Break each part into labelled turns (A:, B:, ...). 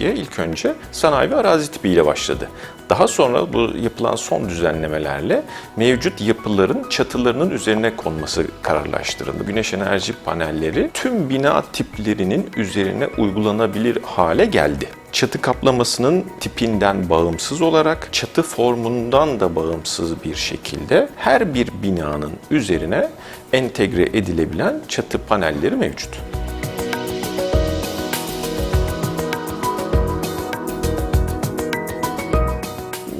A: ilk önce sanayi ve arazi tipiyle başladı. Daha sonra bu yapılan son düzenlemelerle mevcut yapıların çatılarının üzerine konması kararlaştırıldı. Güneş enerji panelleri tüm bina tiplerinin üzerine uygulanabilir hale geldi. Çatı kaplamasının tipinden bağımsız olarak çatı formundan da bağımsız bir şekilde her bir binanın üzerine entegre edilebilen çatı panelleri mevcut.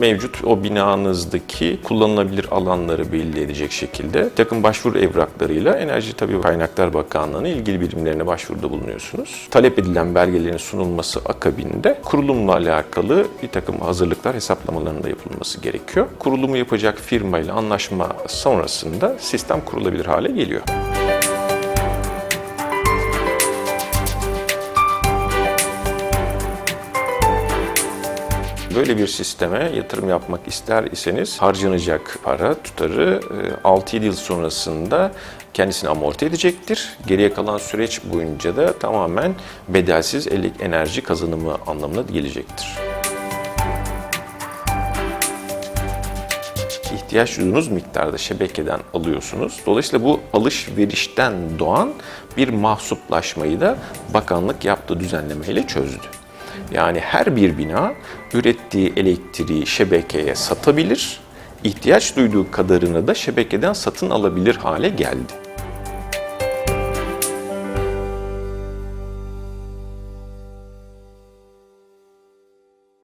A: Mevcut o binanızdaki kullanılabilir alanları belli edecek şekilde takım başvuru evraklarıyla Enerji Tabi Kaynaklar Bakanlığı'nın ilgili birimlerine başvuruda bulunuyorsunuz. Talep edilen belgelerin sunulması akabinde kurulumla alakalı bir takım hazırlıklar hesaplamalarının da yapılması gerekiyor. Kurulumu yapacak firmayla anlaşma sonrasında sistem kurulabilir hale geliyor. Böyle bir sisteme yatırım yapmak ister iseniz harcanacak para tutarı 6-7 yıl sonrasında kendisini amorti edecektir. Geriye kalan süreç boyunca da tamamen bedelsiz enerji kazanımı anlamına gelecektir. ihtiyaç duyduğunuz miktarda şebekeden alıyorsunuz. Dolayısıyla bu alışverişten doğan bir mahsuplaşmayı da bakanlık yaptığı düzenlemeyle çözdü. Yani her bir bina ürettiği elektriği şebekeye satabilir, ihtiyaç duyduğu kadarını da şebekeden satın alabilir hale geldi.